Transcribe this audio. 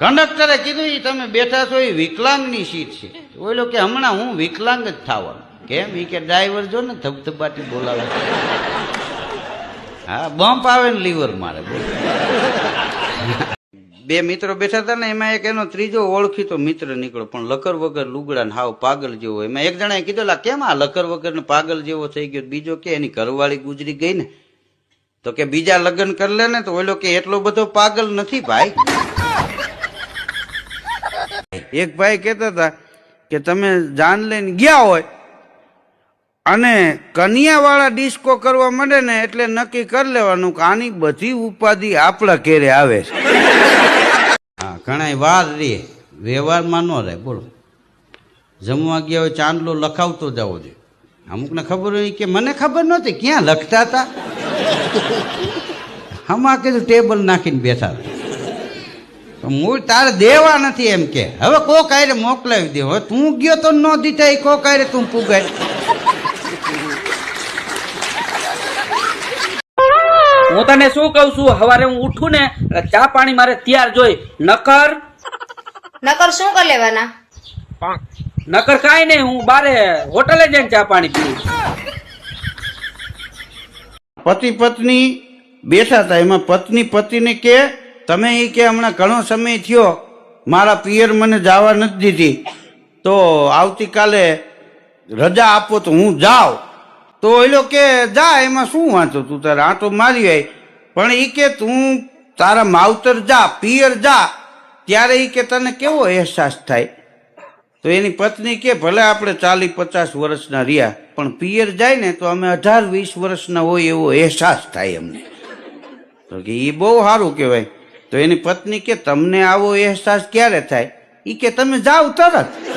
કંડક્ટરે કીધું એ તમે બેઠા છો એ વિકલાંગની સીટ છે. ઓલો કે હમણાં હું વિકલાંગ જ થવાનું કેમ? એ કે ડ્રાઈવર જો ને ધબધબાટી બોલાવે. હા બમ્પ આવે ને લીવર મારે બે મિત્રો બેઠા હતા ને એમાં એક એનો ત્રીજો ઓળખીતો મિત્ર નીકળ્યો પણ લકર વગર લુગડા ને હાવ પાગલ જેવો. એમાં એક જણાએ કીધું "લા, કેમ આ લકર વગર ને પાગલ જેવો થઈ ગયો? બીજો કે એની ઘરવાળી ગુજરી ગઈ ને? તો કે બીજા લગ્ન કરી લે ને? તો ઓલો કે એટલો બધો પાગલ નથી ભાઈ. એક ભાઈ કહેતા હતા કે તમે જાન લઈને ગયા હોય અને કન્યાવાળા ડિસ્કો કરવા માંડે ને એટલે નક્કી કરી લેવાનું કે આની બધી ઉપાધિ આપણા ઘેરે આવે છે. હા ઘણા વાર રે, વ્યવહારમાં ન રહે, બોલો. જમવા ગયા હોય, ચાંદલો લખાવતો જવો જોઈએ અમુકને ખબર હોય કે મને ખબર નહોતી, ક્યાં લખતા હતા? હમા કીધું, ટેબલ નાખીને બેઠા હતા. મૂળ તારે દેવા નથી એમ કે. હવે કોક આયરે મોકલાવી દે. હવે તું ગયો તો ન દીધા કો કોક આયરે તું પુગાય હું તને શું કઉ છું? સવારે હું ઉઠું ને ચા પાણી મારે તૈયાર જોઈ. નકર? નકર શું કરી લેવાના? નકર કાંઈ નહીં હું બારે હોટલે જઈને ચા પાણી પીવું. પતિ પત્ની બેઠા હતા એમાં પત્ની પતિને કે તમે એ કે હમણાં ઘણો સમય થયો, મારા પિયર મને જવા નથી દીધી, તો આવતીકાલે રજા આપો તો હું જાઉં. તો એલો કે, જા, એમાં શું વાંચો તું તારે આંટો મારી આય. પણ એ કે, તું તારા માવતર જા, પિયર જા. ત્યારે એ કે, તને કેવો અહેસાસ થાય? તો એની પત્ની કે, ભલે આપણે ચાલીસ પચાસ વર્ષના રહ્યા, પણ પિયર જાય ને તો અમે અઢાર વીસ વર્ષના હોય એવો અહેસાસ થાય અમને. તો કે એ બહુ સારું કહેવાય. તો એની પત્ની કે તમને આવો અહેસાસ ક્યારે થાય? એ કે તમે જાઓ તરત.